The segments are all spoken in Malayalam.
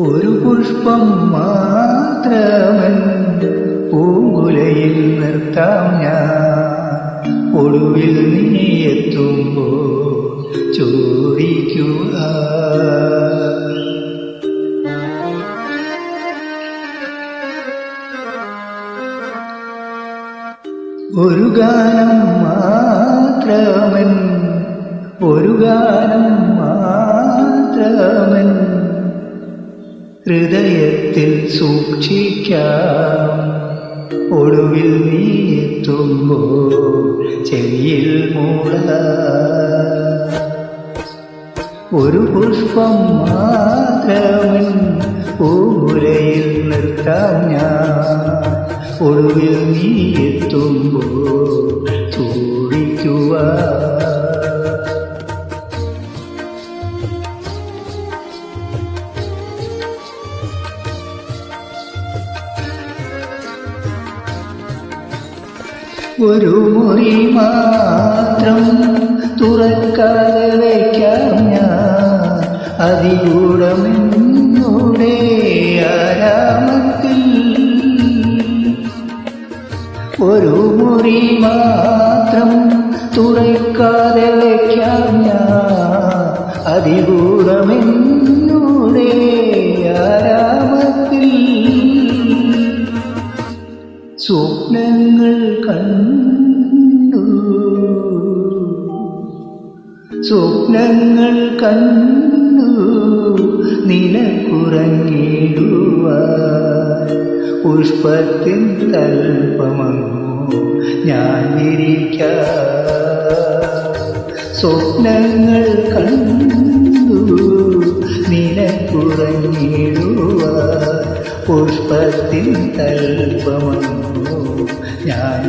ഒരു പുഷ്പം മാത്രമൻ പൂങ്കുലയിൽ നിർത്താം ഞാൻ. ഒടുവിൽ നീ എത്തുമ്പോ ചോദിക്കുക. ഒരു ഗാനം മാത്രമൻ ഒരു ഗാനം മാത്രമൻ ഹൃദയത്തിൽ സൂക്ഷിക്കാം. ഒടുവിൽ നീ എത്തുമ്പോൾ ചെവിയിൽ മൂട. ഒരു പുഷ്പം മാത്രമൻ ഊരയിൽ നിർത്താം ഞാൻ. ഒടുവിൽ നീ എത്തുമ്പോൾ ചൂടിക്കുക ഒരു മുറി മാത്രം തുറക്കാതെ വയ്ക്കാം ഞാൻ. അതികൂടമെന്നൂടെ ആരാമത്തിൽ. ഒരു മുറി മാത്രം തുറക്കാതെ വയ്ക്കാം ഞാൻ. അതികൂടമെന്നൂടെ ആരാമത്തിൽ. സ്വപ്നങ്ങൾ കണ്ടു സ്വപ്നങ്ങൾ കണ്ടു നിലക്കുറങ്ങിടുവ പുഷ്പത്തിൻ തൽപ്പമങ്ങോ ഞാൻ വിരിക്കാം സ്വപ്നങ്ങൾ കണ്ടു നിലക്കുറങ്ങിടുവ പുഷ്പത്തിൻ തൽപ്പമങ്ങോ ഞാൻ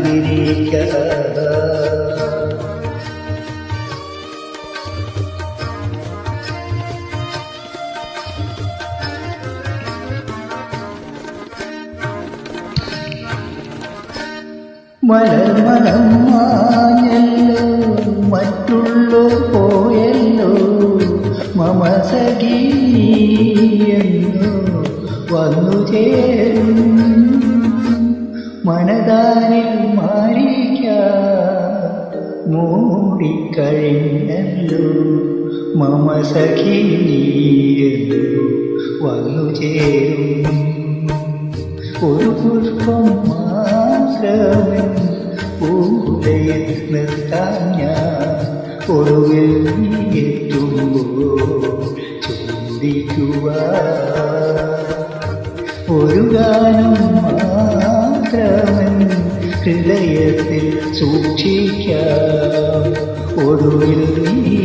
മലർമലം മാഞ്ഞല്ലോ മറ്റുള്ളോ പോയല്ലോ മമ സഖീയെന്നു വന്നു ചേരും. മനതാരിൽ മാറിക്ക മൂടിക്കഴിഞ്ഞല്ലോ മമ സഖീയെന്നു വന്നു ചേരും. ഒരു പുഷ്പം മാത്രമേ പൂലയിൽ നിർത്താൻ ഞാൻ ഒടുവിൽ എത്തുമ്പോൾ ചിന്തിക്കുക ഒരു ഗാനം മാത്രമേ ഹൃദയത്തിൽ സൂക്ഷിക്കാം. ഒടുവിൽ നീ